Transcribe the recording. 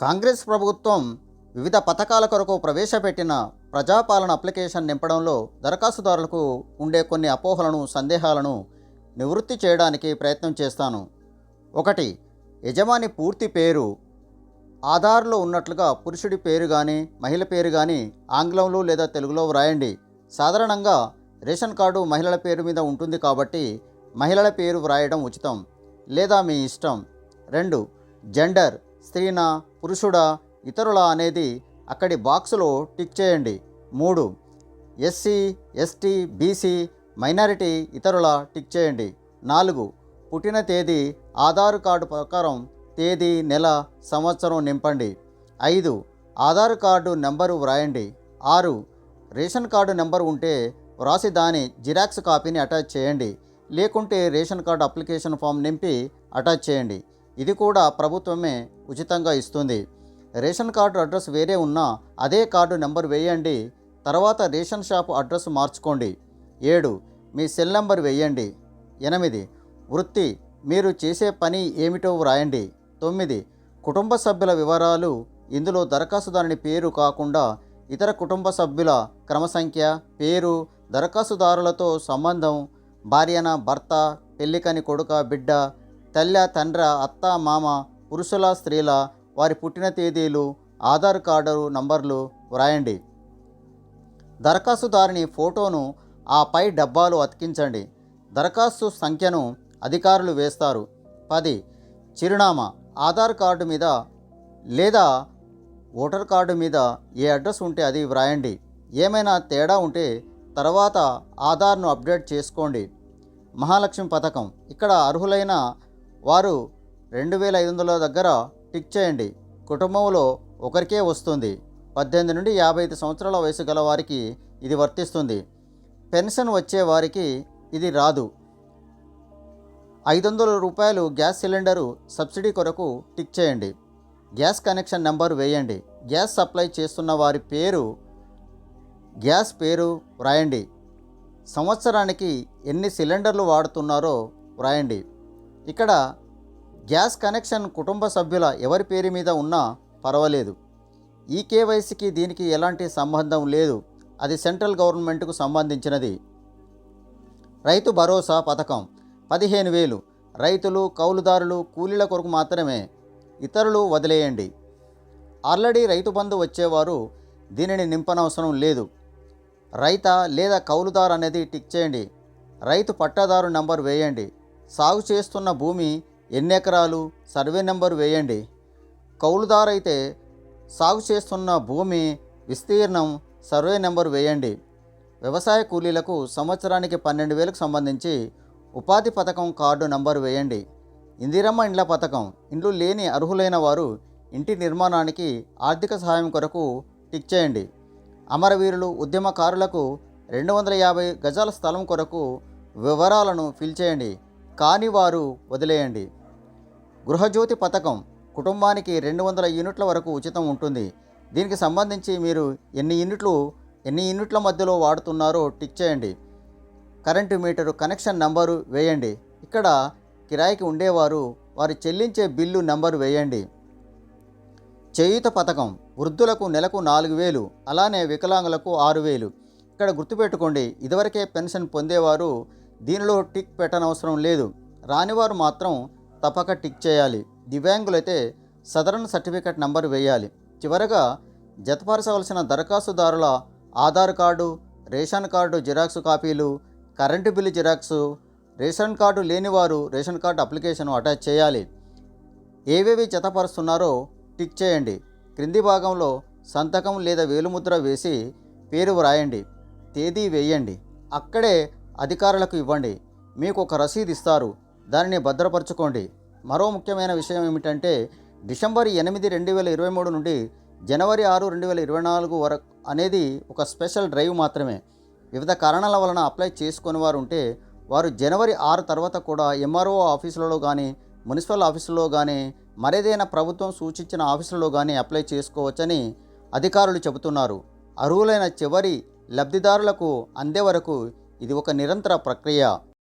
కాంగ్రెస్ ప్రభుత్వం వివిధ పథకాల కొరకు ప్రవేశపెట్టిన ప్రజాపాలన అప్లికేషన్ నింపడంలో దరఖాస్తుదారులకు ఉండే కొన్ని అపోహలను సందేహాలను నివృత్తి చేయడానికి ప్రయత్నం చేస్తాను. ఒకటి యజమాని పూర్తి పేరు ఆధార్లో ఉన్నట్లుగా పురుషుడి పేరు కానీ మహిళ పేరు కానీ ఆంగ్లంలో లేదా తెలుగులో వ్రాయండి. సాధారణంగా రేషన్ కార్డు మహిళల పేరు మీద ఉంటుంది కాబట్టి మహిళల పేరు వ్రాయడం ఉచితం లేదా మీ ఇష్టం. రెండు జెండర్ స్త్రీనా పురుషుడా ఇతరుల అనేది అక్కడి బాక్సులో టిక్ చేయండి. మూడు. ఎస్సీ ఎస్టీ బీసీ మైనారిటీ ఇతరుల టిక్ చేయండి. నాలుగు. పుట్టిన తేదీ ఆధార్ కార్డు ప్రకారం తేదీ నెల సంవత్సరం నింపండి. ఐదు. ఆధార్ కార్డు నెంబరు వ్రాయండి. ఆరు. రేషన్ కార్డు నెంబర్ ఉంటే వ్రాసి దాని జిరాక్స్ కాపీని అటాచ్ చేయండి. లేకుంటే రేషన్ కార్డు అప్లికేషన్ ఫామ్ నింపి అటాచ్ చేయండి. ఇది కూడా ప్రభుత్వమే ఉచితంగా ఇస్తుంది. రేషన్ కార్డు అడ్రస్ వేరే ఉన్నా అదే కార్డు నెంబర్ వేయండి. తర్వాత రేషన్ షాప్ అడ్రస్ మార్చుకోండి. ఏడు మీ సెల్ నెంబర్ వేయండి. ఎనిమిది వృత్తి మీరు చేసే పని ఏమిటో వ్రాయండి. తొమ్మిది కుటుంబ సభ్యుల వివరాలు ఇందులో దరఖాస్తుదారుని పేరు కాకుండా ఇతర కుటుంబ సభ్యుల క్రమ సంఖ్య పేరు దరఖాస్తుదారులతో సంబంధం భార్యన భర్త పెళ్ళికని కొడుక బిడ్డ తల్లి తండ్ర అత్త మామ పురుషుల స్త్రీల వారి పుట్టిన తేదీలు ఆధార్ కార్డు నంబర్లు వ్రాయండి. దరఖాస్తుదారుని ఫోటోను ఆ పై డబ్బాలు అతికించండి. దరఖాస్తు సంఖ్యను అధికారులు వేస్తారు. పది. చిరునామా. ఆధార్ కార్డు మీద లేదా ఓటర్ కార్డు మీద ఏ అడ్రస్ ఉంటే అది వ్రాయండి. ఏమైనా తేడా ఉంటే తర్వాత ఆధార్ను అప్డేట్ చేసుకోండి. మహాలక్ష్మి పథకం. ఇక్కడ అర్హులైన వారు రెండు వేల ఐదు వందల దగ్గర టిక్ చేయండి. కుటుంబంలో ఒకరికే వస్తుంది. పద్దెనిమిది నుండి యాభై ఐదు సంవత్సరాల వయసు గల వారికి ఇది వర్తిస్తుంది. పెన్షన్ వచ్చే వారికి ఇది రాదు. ఐదు వందల రూపాయలు గ్యాస్ సిలిండరు సబ్సిడీ కొరకు టిక్ చేయండి. గ్యాస్ కనెక్షన్ నెంబర్ వేయండి. గ్యాస్ సప్లై చేస్తున్న వారి పేరు గ్యాస్ పేరు వ్రాయండి. సంవత్సరానికి ఎన్ని సిలిండర్లు వాడుతున్నారో వ్రాయండి. ఇక్కడ గ్యాస్ కనెక్షన్ కుటుంబ సభ్యుల ఎవరి పేరు మీద ఉన్నా పర్వాలేదు. ఈ కేవైసీకి దీనికి ఎలాంటి సంబంధం లేదు. అది సెంట్రల్ గవర్నమెంట్కు సంబంధించినది. రైతు భరోసా పథకం పదిహేను వేలు. రైతులు కౌలుదారులు కూలీల కొరకు మాత్రమే. ఇతరులు వదిలేయండి. ఆల్రెడీ రైతు బంధు వచ్చేవారు దీనిని నింపనవసరం లేదు. రైత లేదా కౌలుదారు అనేది టిక్ చేయండి. రైతు పట్టాదారు నంబర్ వేయండి. సాగు చేస్తున్న భూమి ఎన్ని ఎకరాలు? సర్వే నెంబర్ వేయండి. కౌలుదారు అయితే సాగు చేస్తున్న భూమి విస్తీర్ణం సర్వే నెంబర్ వేయండి. వ్యవసాయ కూలీలకు సంవత్సరానికి పన్నెండు వేలకు సంబంధించి ఉపాధి పథకం కార్డు నంబర్ వేయండి. ఇందిరమ్మ ఇండ్ల పథకం ఇండ్లు లేని అర్హులైన వారు ఇంటి నిర్మాణానికి ఆర్థిక సహాయం కొరకు టిక్ చేయండి. అమరవీరులు ఉద్యమకారులకు రెండు వందల యాభై గజాల స్థలం కొరకు వివరాలను ఫిల్ చేయండి. కాని వారు వదిలేయండి. గృహజ్యోతి పథకం కుటుంబానికి రెండు వందల యూనిట్ల వరకు ఉచితం ఉంటుంది. దీనికి సంబంధించి మీరు ఎన్ని యూనిట్లు ఎన్ని యూనిట్ల మధ్యలో వాడుతున్నారో టిక్ చేయండి. కరెంటు మీటరు కనెక్షన్ నంబరు వేయండి. ఇక్కడ కిరాయికి ఉండేవారు వారు చెల్లించే బిల్లు నంబరు వేయండి. చేయూత పథకం వృద్ధులకు నెలకు నాలుగు వేలు అలానే వికలాంగులకు ఆరు వేలు. ఇక్కడ గుర్తుపెట్టుకోండి ఇదివరకే పెన్షన్ పొందేవారు దీనిలో టిక్ పెట్టనవసరం లేదు. రానివారు మాత్రం తప్పక టిక్ చేయాలి. దివ్యాంగులైతే సదరన్ సర్టిఫికెట్ నంబర్ వేయాలి. చివరగా జతపరచవలసిన దరఖాస్తుదారుల Aadhaar card ration card xerox కాపీలు current bill xerox ration card లేనివారు రేషన్ కార్డు అప్లికేషన్ అటాచ్ చేయాలి. ఏవేవి జతపరుస్తున్నారో టిక్ చేయండి. క్రింది భాగంలో సంతకం లేదా వేలుముద్ర వేసి పేరు వ్రాయండి. తేదీ వేయండి. అక్కడే అధికారులకు ఇవ్వండి. మీకు ఒక రసీదు ఇస్తారు. దానిని భద్రపరచుకోండి. మరో ముఖ్యమైన విషయం ఏమిటంటే డిసెంబర్ ఎనిమిది రెండు వేల ఇరవై మూడు నుండి జనవరి ఆరు రెండు వేల ఇరవై నాలుగు వరకు అనేది ఒక స్పెషల్ డ్రైవ్ మాత్రమే. వివిధ కారణాల వలన అప్లై చేసుకుని వారు ఉంటే వారు జనవరి ఆరు తర్వాత కూడా ఎంఆర్ఓ ఆఫీసులలో కానీ మున్సిపల్ ఆఫీసులో కానీ మరేదైనా ప్రభుత్వం సూచించిన ఆఫీసులలో కానీ అప్లై చేసుకోవచ్చని అధికారులు చెబుతున్నారు. అర్హులైన చివరి లబ్ధిదారులకు అందే వరకు ఇది ఒక నిరంతర ప్రక్రియ.